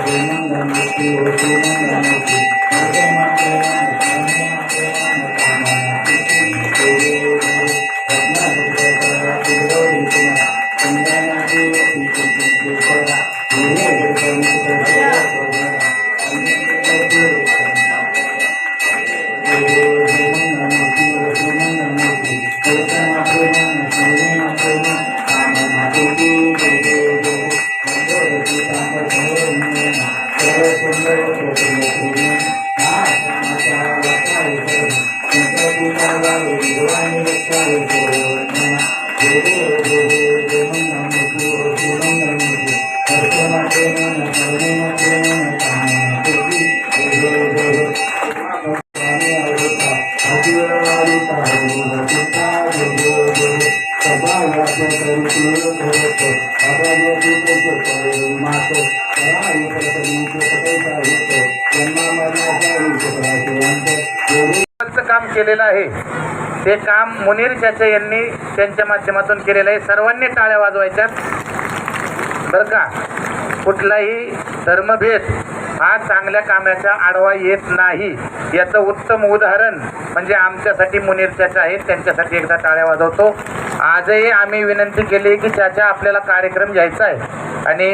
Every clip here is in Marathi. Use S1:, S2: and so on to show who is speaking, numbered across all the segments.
S1: मंगलमूर्ती देव
S2: केलेलं आहे. ते काम मुनीर चाचे यांनी त्यांच्या माध्यमातून केलेलं आहे. सर्वांनी टाळ्या वाजवायच्या. बरं का? कुठलाही धर्मभेद हा चांगल्या कामाचा आडवा येत नाही. याचं उत्तम उदाहरण म्हणजे आमच्यासाठी मुनीर चाचा आहेत. त्यांच्यासाठी एकदा टाळ्या वाजवतो. आजही आम्ही विनंती केली की चाचा आपल्याला कार्यक्रम घ्यायचा आहे आणि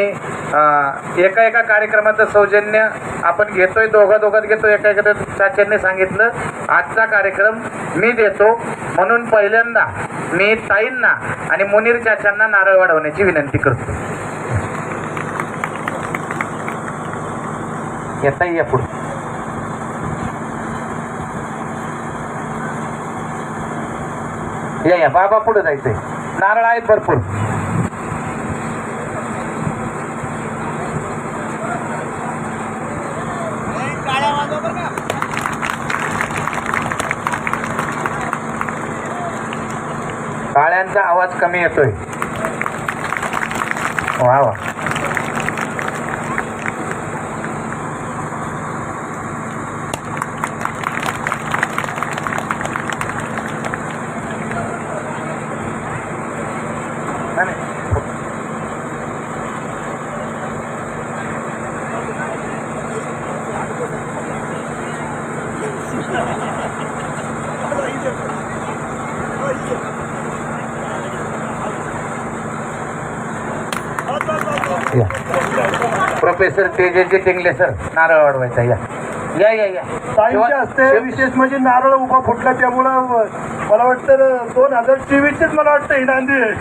S2: एका एका कार्यक्रमाचं सौजन्य आपण घेतोय दोघं दोघं घेतो एका एका चाच्यांनी सांगितलं आजचा कार्यक्रम मी देतो. म्हणून पहिल्यांदा मी ताईंना आणि मुनीर चाचांना नारळ वाढवण्याची विनंती करतो. येता या पुढे. या या. बाबा पुढे जायचंय. नारळ आहेत भरपूर. काळ्यांचा आवाज कमी येतोय. वा वा. प्रोफेसर तेजेचे टिंगले सर नारळ वाढवायचा या. या या या.
S3: ताईंच्या हस्ते
S2: शिव-
S3: विशेष म्हणजे नारळ उभा फुटला त्यामुळं मला वाटतं दोन हजार चोवीसचेच मला वाटतं ही नांदी आहे.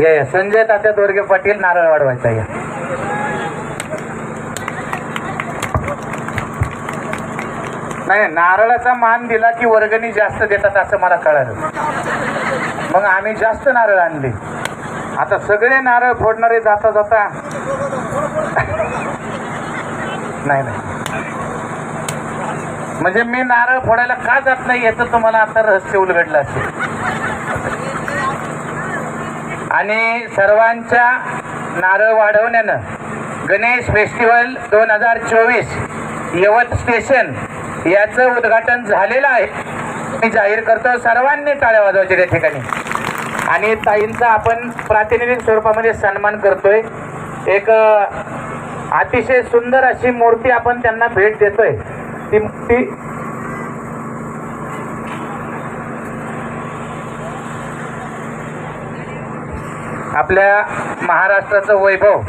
S2: या या. संजय तात्या दोरगे पाटील नारळ वाढवायचा या. नाही नारळाचा मान दिला की वर्गणी जास्त देतात असं मला कळालं. मग आम्ही जास्त नारळ आणले. आता सगळे नारळ फोडणारे जाता जाता नाही नाही. म्हणजे मी नारळ फोडायला का जात नाही याचं तुम्हाला आता रहस्य उलगडलं असेल. आणि सर्वांच्या नारळ वाढवण्यानं गणेश फेस्टिवल दोन हजार चोवीस यवत स्टेशन याचं उद्घाटन झालेलं आहे. मी जाहीर करतो सर्वांनी टाळ्या वाजवायच्या त्या ठिकाणी. आणि ताईंचा आपण प्रातिनिधिक स्वरूपामध्ये सन्मान करतोय. एक अतिशय सुंदर अशी मूर्ती आपण त्यांना भेट देतोय. ती ती आपल्या महाराष्ट्राचं वैभव.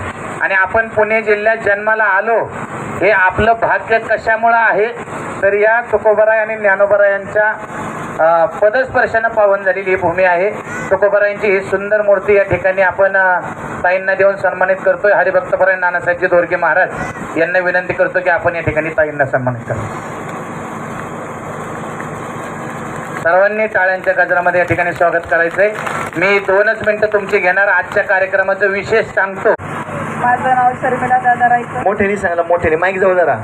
S2: आणि आपण पुणे जिल्ह्यात जन्माला आलो हे आपलं भाग्य कशामुळं आहे? तर या तुकोबराय आणि ज्ञानोबराय यांच्या पदस्पर्शानं पावन झालेली ही भूमी आहे. तुकोबरायांची ही सुंदर मूर्ती या ठिकाणी आपण ताईंना देऊन सन्मानित करतोय. हरिभक्तपराय नानासाहेबजी दोरगे महाराज यांना विनंती करतो की आपण या ठिकाणी ताईंना सन्मानित करतो सर्वांनी टाळ्यांच्या गजरामध्ये या ठिकाणी स्वागत करायचंय. मी दोनच मिनटं तुमची घेणार. आजच्या कार्यक्रमाचं विशेष सांगतो.
S4: माझं नाव शर्मिला दादा रायकर.
S2: मोठ्याने सांगला मोठ्याने. माईक जाऊ जरा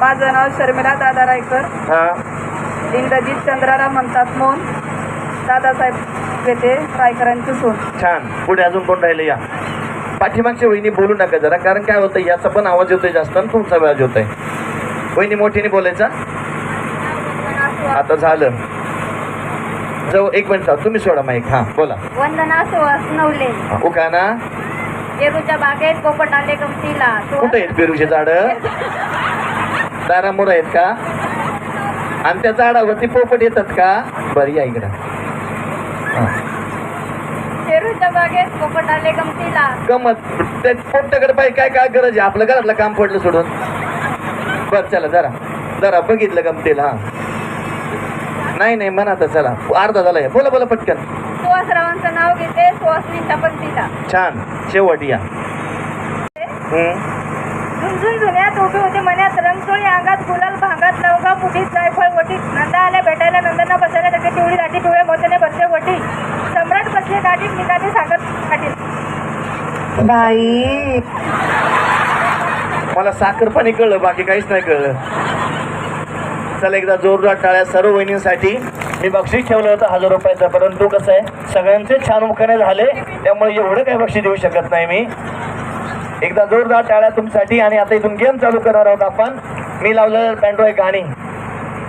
S4: माझं नाव शर्मिला दादा रायकर.
S2: हा.
S4: इंग्रजीत चंद्राराम म्हणतात मोन दादासाहेब येथे रायकरांची सून
S2: छान. पुढे अजून कोण राहिले? या.
S5: पाठीमागच्या वहिनी बोलू नका जरा कारण काय होतं याचा पण आवाज येतोय जास्त आणि तुमचा आवाज येतोय. वहिनी मोठीने बोलायचा? आता झालं. जवळ एक मिनिट तुम्ही सोडा माईक हा बोला.
S6: वंदना सुहास नवले.
S5: उखाना.
S6: पेरूच्या बागेत पोपट आले गमतीला
S5: कुठे आहेत पेरूचे झाड? दारामोर आहेत का? आणि त्या झाडावरती पोपट येतात का? बरं या इकडं.
S6: पेरूच्या बागेत पोपट आले गमतीला
S5: गमत. त्या पोपटाकडे पाहिजे काय काय गरज आहे? आपलं घरातलं काम पडलं सोडून. बर चला जरा. जरा बघितलं गमतेला. हा. नाही नाही म्हणा तर चला. अर्धा झालाय बोला बोला पटकन.
S6: सुहासरावांचं नाव घेते सुहासनीच्या पंक्तीला
S5: छान. शेवट या.
S6: झुंझुन झुन्यात उभी होती मन्यात रंगचोळी अंगात गुलाल भांगात लवंगा मुठीत जायफळ वटीत नंदा आल्या भेटायला नंदना बसायला त्याची पिवळी दाटी पिवळे मोत्याने भरते वटी सम्राट बसले दाटीत निघाले सांगत काठीत
S4: बाई.
S5: मला साखर पाणी कळलं बाकी काहीच नाही कळलं. चला एकदा जोरदार टाळ्या सर्व वहिनींसाठी. मी बक्षीस ठेवलं होतं हजार रुपयाचं परंतु कसं आहे सगळ्यांचे छान उपकरणे झाले त्यामुळे एवढं काही बक्षीस देऊ शकत नाही मी. एकदा जोरदार टाळ्या तुमच्यासाठी आणि आता इथून गेम चालू करणार आहोत आपण. मी लावलं पॅन्ड्रॉय गाणी.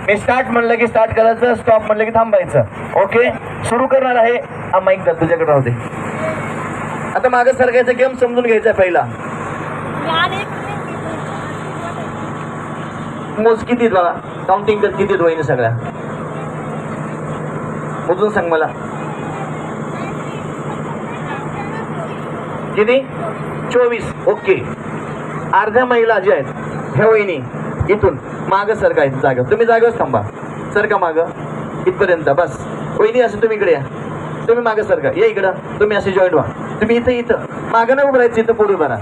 S5: मी स्टार्ट म्हणलं की स्टार्ट करायचं स्टॉप म्हणलं की थांबायचं. ओके सुरू करणार आहे. हा माईक द्या तुझ्याकडे राहते आता मागे सरकायचा गेम समजून घ्यायचा पहिला. मोज किती काउंटिंग किती होईन सगळ्या? मोजून सांग मला. किती? चोवीस. ओके. अर्ध्या महिला ज्या आहेत. ह्या वहिनी इथून माग सरका आहेत जागा. तुम्ही जागेवर थांबा. सरका माग? इथपर्यंत. बस. वहिनी असं तुम्ही इकडे या. तुम्ही मागं सरका या इकडं. तुम्ही असे जॉईंट व्हा. तुम्ही इथं इथं. मागं नाही उभं राहायचं इथं पुढे बरा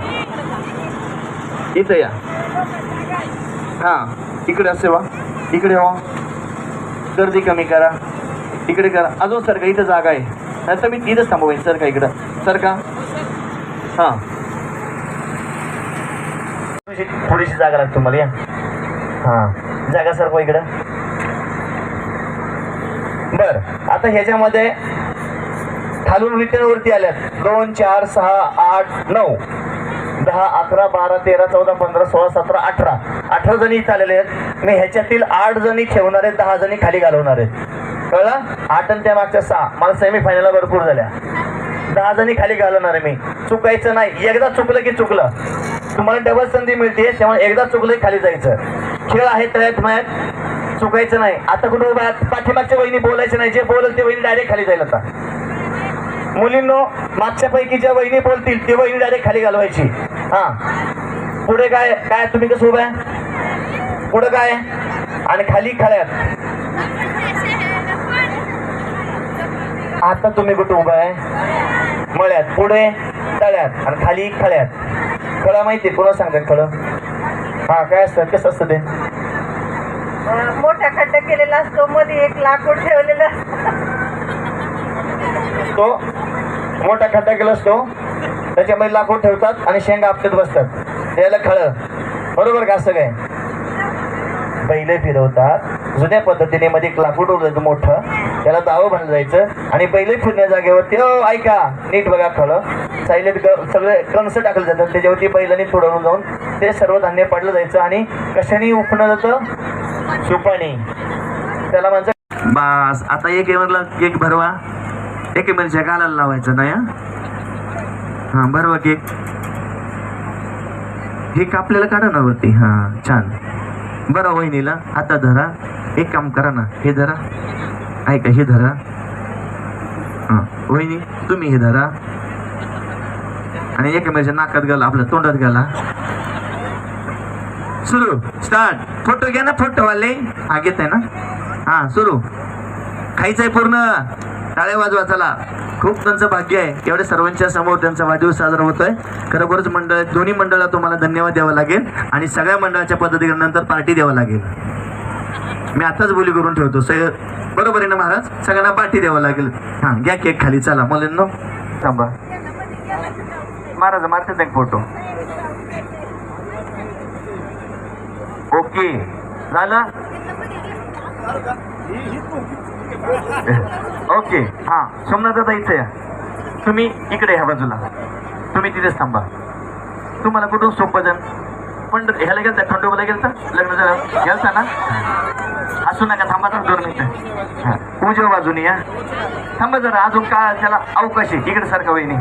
S5: इथं या. हा. इकडे असे वा इकडे वा गर्दी कमी करा. इकडे करा. अजून सर का इथं जागा आहे. नाही तर मी येईन सर का इकडं. सरका हा. थोडीशी थोडीशी जागा लागते तुम्हाला या. हा. जागा सरकवा इकडं? बर. आता ह्याच्यामध्ये खालून रिटर्नवरती आल्यात. दोन चार सहा आठ नऊ. दहा अकरा बारा तेरा चौदा पंधरा सोळा सतरा अठरा. अठरा जणी इथं आलेले आहेत. मी ह्याच्यातील आठ जणी ठेवणार आहेत दहा जणी खाली घालवणार आहेत. कळलं? आठ आणि त्या मागच्या सहा. मला सेमीफायनलला भरपूर झाल्या. दहा जणी खाली घालवणार आहे मी. चुकायचं नाही. एकदा चुकलं की चुकलं. तुम्हाला डबल संधी मिळते त्यामुळे एकदा चुकलं की खाली जायचं. खेळ आहे तळ्यात मयात चुकायचं नाही. आता कुठं उभ्या पाठीमागच्या वहिनी बोलायचं नाही. जे बोलल ते वहिनी डायरेक्ट खाली जाईल आता. मुलींनो मागच्या पैकी ज्या वहिनी बोलतील ते वहिनी डायरेक्ट खाली घालवायची. हा. पुढे काय? काय? तुम्ही कसं उभ्या पुढं काय? आणि खाली खाल्यात आता तुम्ही कुठं उभा आहे? मळ्यात. पुढे तळ्यात. आणि खाली खळ्यात खळा माहिती पुन्हा सांगतात खळं हा काय असतं? कसं असतं ते?
S4: मोठा खड्डा केलेला असतो. मध्ये एक लाकूड ठेवलेलं असतं.
S5: तो मोठा खड्डा केला असतो. त्याच्यामध्ये लाकूड ठेवतात आणि शेंगा आपटत बसतात. त्याला खळं. बरोबर का असं काय? बैल फिरवतात. जुन्या पद्धतीने मध्ये एक लाकूड उडलं मोठं. त्याला दावं म्हणलं जायचं. आणि पहिले फिरण्या जागेवरती हो ऐका नीट बघा खळं सायलेत सगळे कणसं टाकलं जातात. त्याच्यावरती बैलांनी थोडवून जाऊन ते सर्व धान्य पडलं जायचं. आणि कशाने उपणं जातं? सुपाने. त्याला म्हणजे बास आता एक एवरला केक भरवा. एक मिरच्या गालाला लावायचं नाही हां भरवा केक. हे कापलेलं काढा ना वरती. हां छान. बरं वहिनीला आता धरा. एक काम करा ना हे धरा. ऐका हे धरा. हा वहिनी तुम्ही हे धरा. आणि एकमेकाच्या नाकात गेला आपल्या तोंडात घाला. सुरू स्टार्ट फोटो घ्या ना फोटोवाले. हा घेत आहे ना? हा सुरू. खायचंय पूर्ण. टाळे वाजवा चला. खूप त्यांचं भाग्य आहे. एवढ्या सर्वांच्या समोर त्यांचा वाढदिवस साजरा होतोय. खरोखरच मंडळ दोन्ही मंडळाला तुम्हाला धन्यवाद द्यावा लागेल. आणि सगळ्या मंडळाच्या पद्धतीनंतर पार्टी द्यावं लागेल. मी आताच बोली करून ठेवतो. सगळं बरोबर आहे ना महाराज? सगळ्यांना पाठी द्यावं लागेल. हां घ्या केक खाली. चला मुलींनो. थांबा. महाराज मारतात एक फोटो ओके. झालं? ओके. हां सोमनाथ दादा इथे या. तुम्ही इकडे ह्या बाजूला. तुम्ही तिथेच थांबा. तुम्हाला कुठून सोपं जण पण ह्याला गेलता खंडोबाला गेलता लग्न झालं गेलता ना? असू नका थांबा जरा दोन मिनिटं. उजव्या बाजूने या. थांबा जरा अजून का त्याला अवकाश आहे. इकडे सारखा वहिनी.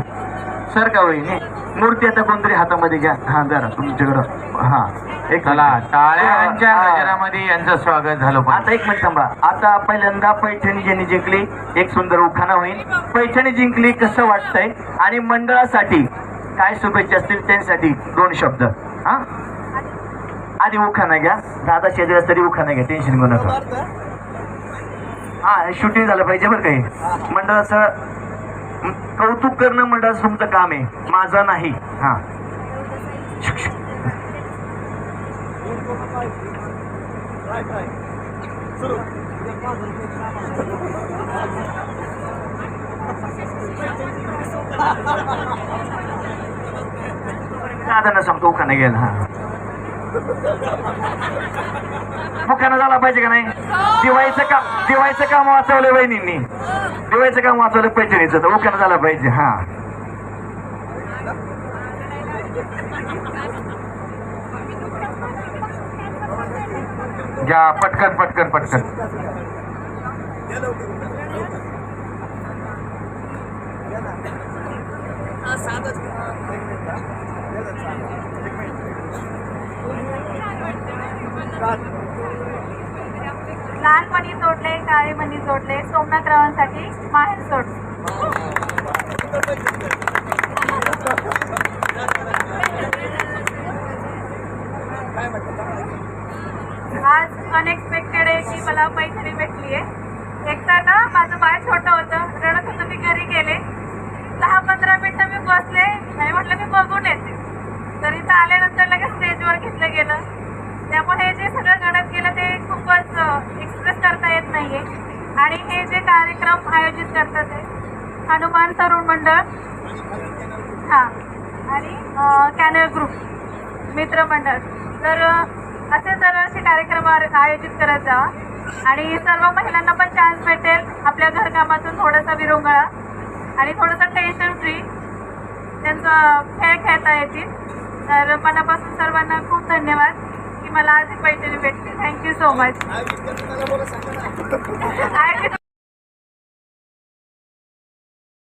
S5: सारखा वहिनी. मूर्ती आता कोणतरी हातामध्ये घ्या. हा जरा तुमच्याकडं. हा. एक
S2: चला टाळ्यांच्या
S5: हा.
S2: गजरामध्ये यांचं स्वागत झालं
S5: आता एक मिनिट थांबा. आता पहिल्यांदा पैठणी ज्यांनी जिंकली एक सुंदर उखाणा होईल. पैठणी जिंकली कसं वाटतंय? आणि मंडळासाठी काय शुभेच्छा असतील त्यांच्यासाठी? दोन शब्द. हा? आधी उखाणा घ्या दादा शेजारी तरी उखाणा घ्या टेन्शन घेऊ नका. हा शूटिंग झालं पाहिजे बरं काही मंडळाचं म, कौतुक करणं मंडळाचं तुमचं काम आहे. माझं नाही. हा. दादांना सांगतो उखाणा घ्यायला हा. उखाणा झाला पाहिजे का नाही? दिवाळीचं काम दिवाळीचं काम वाचवलं बहिणींनी दिवाळीचं काम वाचवलं पैठणीचं. तर मुख्यानं झाला पाहिजे. हा.
S2: घ्या पटकन पटकन पटकन.
S6: लहानपणी जोडले काळेपणी जोडले सोमनाथरावांसाठी माहेर सोड. आज अनएक्सपेक्टेड आहे की मला पैठणी भेटली आहे एकदा ना माझं बाळ छोटं होतं रडत होतं मी घरी गेले. दहा पंधरा मिनिटं मी बसले आणि म्हटलं मी बघून येते. तर इथं आल्यानंतर लगेच स्टेजवर घेतलं गेलं. त्यामुळे हे जे सगळं घडत गेलं ते खूपच एक्सप्रेस करता येत नाहीये. आणि हे जे कार्यक्रम आयोजित करतात ते हनुमान तरुण मंडळ. हां. आणि कॅनल ग्रुप मित्रमंडळ तर असे तर असे कार्यक्रम आर- आयोजित करत जावा आणि सर्व महिलांना पण चान्स भेटेल आपल्या घरकामातून थोडासा विरंगळा. आणि थोडंसं टेन्शन फ्री त्यांचं खेळ खेळता येतील. तर मनापासून सर्वांना खूप धन्यवाद. मला आज पैठणी भेटली थँक्यू सो मच